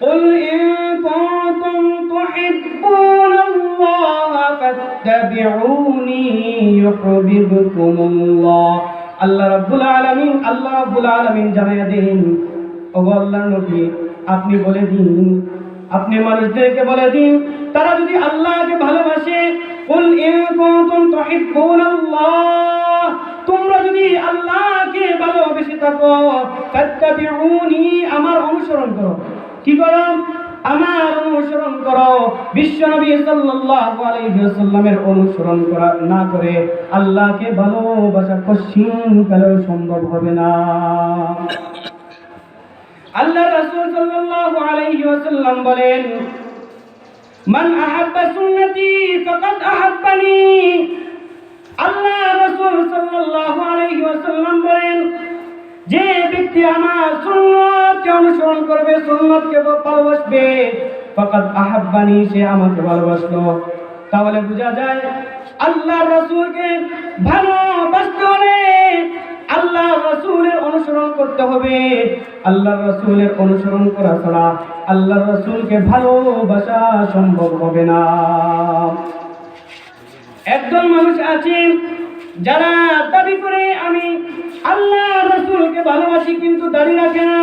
قل إن كنتم تحبون الله فاتبعوني يحببكم الله আল্লাহ রাব্বুল আলামিন আল্লাহ রাব্বুল আলামিন জানাইয়া দিন ওগো আল্লাহর নবী আপনি বলে দিন আপনি মানুষদেরকে বলে দিন তারা যদি আল্লাহকে ভালোবাসে কুল ইন কুনতুম তুহিব্বুনাল্লাহ তোমরা যদি আল্লাহকে ভালোবেসে থাকো ফাত্তাবিউনি আমার অনুসরণ করো কি করো? আমার অনুসরণ করো। বিশ্বনবী সাল্লাল্লাহু আলাইহি অনুসরণ করা না করে আল্লাহকে ভালোবাসা কশিন কালেও সম্ভব হবে না। আল্লাহ রাসূল সাল্লাল্লাহু আলাইহি ওয়াসাল্লাম বলেন, মান আহাব্বা সুন্নতি ফাকাদ আহাব্বানি। আল্লাহ রাসূল সাল্লাল্লাহু আলাইহি ওয়াসাল্লাম বলেন, যে ব্যক্তি আমার সুন্নতকে অনুসরণ করবে, সুন্নতকে ভালোবাসবে। ফাকাদ আহাব্বানি, সে আমাকে ভালোবাসলো তাহলে বোঝা যায় আল্লাহ রাসূলকে ভালোবাসতে হলে আল্লাহ রাসূলের অনুসরণ করতে হবে। আল্লাহ রাসূলের অনুসরণ করা ছাড়া আল্লাহ রাসূলকে ভালোবাসা সম্ভব হবে না। একজন মানুষ আছে যারা দাবি করে, আমি আল্লাহ রসুলকে ভালোবাসি, কিন্তু দাড়ি রাখে না।